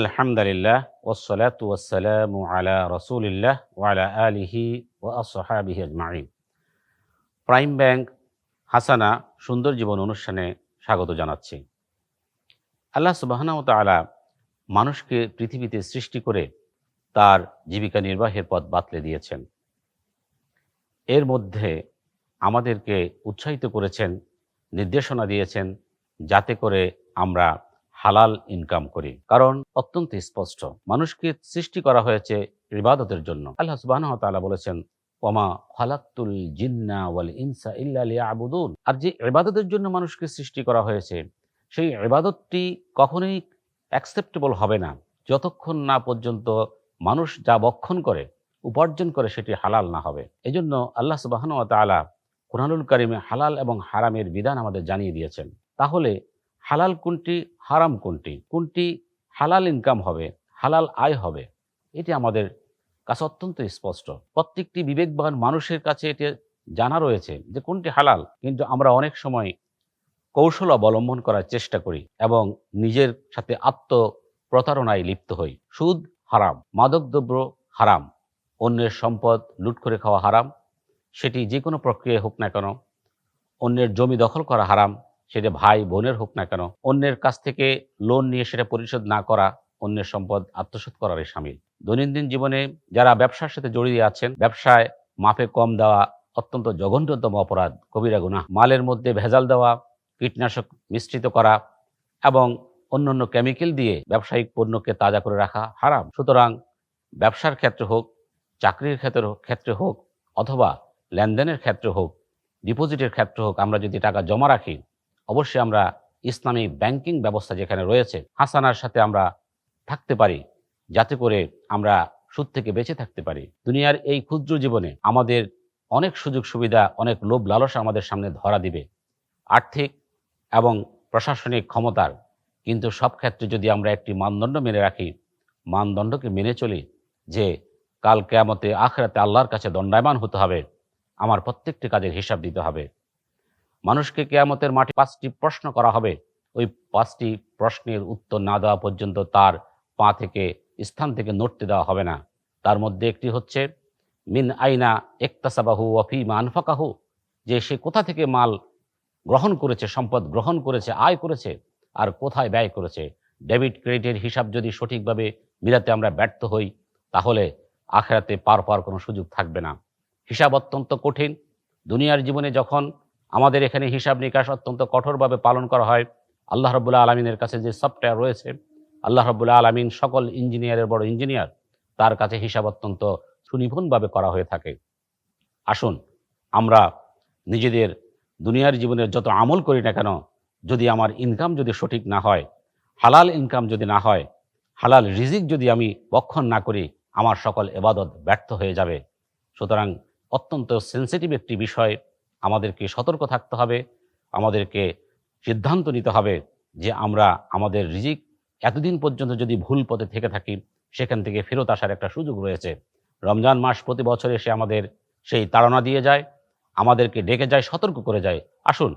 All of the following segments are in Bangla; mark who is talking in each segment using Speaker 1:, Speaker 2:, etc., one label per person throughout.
Speaker 1: আলহামদুলিল্লাহ ওসলাত ওয়াসালাম আলা রসুলিল্লাহ ওয়ালা আলিহি ও আসহাবিহি আজমাইন। প্রাইম ব্যাংক হাসানা সুন্দর জীবন অনুষ্ঠানে স্বাগত জানাচ্ছি। আল্লাহ সুবাহনাও আলা মানুষকে পৃথিবীতে সৃষ্টি করে তার জীবিকা নির্বাহের পথ বাতলে দিয়েছেন। এর মধ্যে আমাদেরকে উৎসাহিত করেছেন, নির্দেশনা দিয়েছেন, যাতে করে আমরা হালাল ইনকাম করি। কারণ অত্যন্ত স্পষ্ট। মানুষকে সৃষ্টি করা হয়েছে ইবাদতের জন্য। আল্লাহ সুবহানাহু ওয়া তাআলা বলেছেন ওমা খালাকতুল জিন্না ওয়াল ইনসা ইল্লা লিয়াবুদুন। আর যে ইবাদতের জন্য মানুষকে সৃষ্টি করা হয়েছে, সেই ইবাদতটি কখনোই অ্যাকসেপ্টেবল হবে না। যতক্ষণ না পর্যন্ত মানুষ যা বক্ষণ করে, উপার্জন করে, সেটি হালাল না হবে। এজন্য আল্লাহ সুবহানাহু ওয়া তাআলা কোরআনুল কারিমে হালাল এবং হারামের বিধান আমাদের জানিয়ে দিয়েছেন। তাহলে হালাল কোনটি, হারাম কোনটি? কোনটি হালাল ইনকাম হবে, হালাল আয় হবে? এটি আমাদের কাছে অত্যন্ত স্পষ্ট। প্রত্যেকটি বিবেকবান মানুষের কাছে এটি জানা রয়েছে যে কোনটি হালাল। কিন্তু আমরা অনেক সময় কৌশল অবলম্বন করার চেষ্টা করি এবং নিজের সাথে আত্ম প্রতারণায় লিপ্ত হই। সুদ হারাম মাদকদ্রব্য হারাম, অন্যের সম্পদ লুট করে খাওয়া হারাম, সেটি যে কোনো প্রক্রিয়ায় হোক না কেন, অন্যের জমি দখল করা হারাম সেটা ভাই বোনের হোক না কেন, অন্যের কাছ থেকে লোন নিয়ে সেটা পরিশোধ না করা, অন্যের সম্পদ আত্মসাৎ করারই সামিল। দৈনন্দিন জীবনে যারা ব্যবসার সাথে জড়িয়ে আছেন, ব্যবসায় মাপে কম দেওয়া অত্যন্ত জঘন্যতম অপরাধ, কবিরা গুনাহ। মালের মধ্যে ভেজাল দেওয়া, কীটনাশক মিশ্রিত করা এবং অন্যান্য কেমিক্যাল দিয়ে ব্যবসায়িক পণ্যকে তাজা করে রাখা হারাম। সুতরাং ব্যবসার ক্ষেত্রে হোক, চাকরির ক্ষেত্রে ক্ষেত্রে হোক, অথবা লেনদেনের ক্ষেত্রে হোক, ডিপোজিটের ক্ষেত্রে হোক, আমরা যদি টাকা জমা রাখি অবশ্যই আমরা ইসলামী ব্যাংকিং ব্যবস্থা যেখানে রয়েছে, হাসানার সাথে আমরা থাকতে পারি, যাতে করে আমরা সুদ থেকে বেঁচে থাকতে পারি। দুনিয়ার এই ক্ষুদ্র জীবনে আমাদের অনেক সুযোগ সুবিধা, অনেক লোভ লালসা আমাদের সামনে ধরা দিবে। আর্থিক এবং প্রশাসনিক ক্ষমতার। কিন্তু সব ক্ষেত্রে যদি আমরা একটি মানদণ্ড মেনে রাখি, মানদণ্ডকে মেনে চলি যে কাল কেয়ামতে আখরাতে আল্লাহর কাছে দণ্ডায়মান হতে হবে, আমার প্রত্যেকটি কাজের হিসাব দিতে হবে। মানুষকে কেয়ামতের মাঠে পাঁচটি প্রশ্ন করা হবে। ওই পাঁচটি প্রশ্নের উত্তর না দেওয়া পর্যন্ত তার পা থেকে, স্থান থেকে নড়তে দেওয়া হবে না। তার মধ্যে একটি হচ্ছে, মিন আইনা একতাসাবাহু ওয়ফি মানফাকাহু যে সে কোথা থেকে মাল গ্রহণ করেছে, সম্পদ গ্রহণ করেছে, আয় করেছে, আর কোথায় ব্যয় করেছে? ডেবিট ক্রেডিটের হিসাব যদি সঠিকভাবে মিলাতে আমরা ব্যর্থ হই, তাহলে আখেরাতে পার পাওয়ার কোনো সুযোগ থাকবে না। হিসাব অত্যন্ত কঠিন। দুনিয়ার জীবনে যখন আমাদের এখানে হিসাব নিকাশ অত্যন্ত কঠোরভাবে পালন করা হয়। আল্লাহ রবুল্লাহ আলমিনের কাছে যে সফটওয়্যার রয়েছে, আল্লাহ রবুল্লাহ আলমিন সকল ইঞ্জিনিয়ারের বড় ইঞ্জিনিয়ার, তার কাছে হিসাব অত্যন্ত সুনিপুণভাবে করা হয়ে থাকে। আসুন, আমরা নিজেদের দুনিয়ার জীবনের যত আমল করি না কেন, যদি আমার ইনকাম যদি সঠিক না হয়, হালাল ইনকাম যদি না হয়, হালাল রিজিক যদি আমি বক্ষণ না করি, আমার সকল এবাদত ব্যর্থ হয়ে যাবে। সুতরাং অত্যন্ত সেন্সিটিভ একটি বিষয় আমাদেরকে সতর্ক থাকতে হবে, আমাদেরকে সিদ্ধান্ত নিতে হবে যে আমরা আমাদের রিজিক এতদিন পর্যন্ত যদি ভুল পথে থেকে থাকি, সেখান থেকে ফেরত আসার একটা সুযোগ রয়েছে। রমজান মাস প্রতি বছর এসে আমাদের সেই তাড়না দিয়ে যায়, আমাদেরকে ডেকে যায়, সতর্ক করে যায়। আসুন,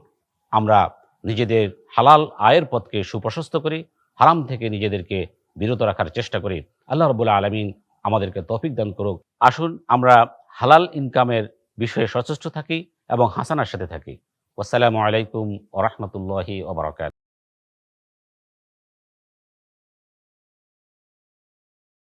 Speaker 1: আমরা নিজেদের হালাল আয়ের পথকে সুপ্রশস্ত করি, হারাম থেকে নিজেদেরকে বিরত রাখার চেষ্টা করি। আল্লাহ রবুল্লাহ আলমিন আমাদেরকে তৌফিক দান করুক। আসুন, আমরা হালাল ইনকামের বিষয়ে সচেষ্ট থাকি এবং হাসানার সাথে থাকি। আসসালামু আলাইকুম ওরহমতুল্লাহি ওবরাকাত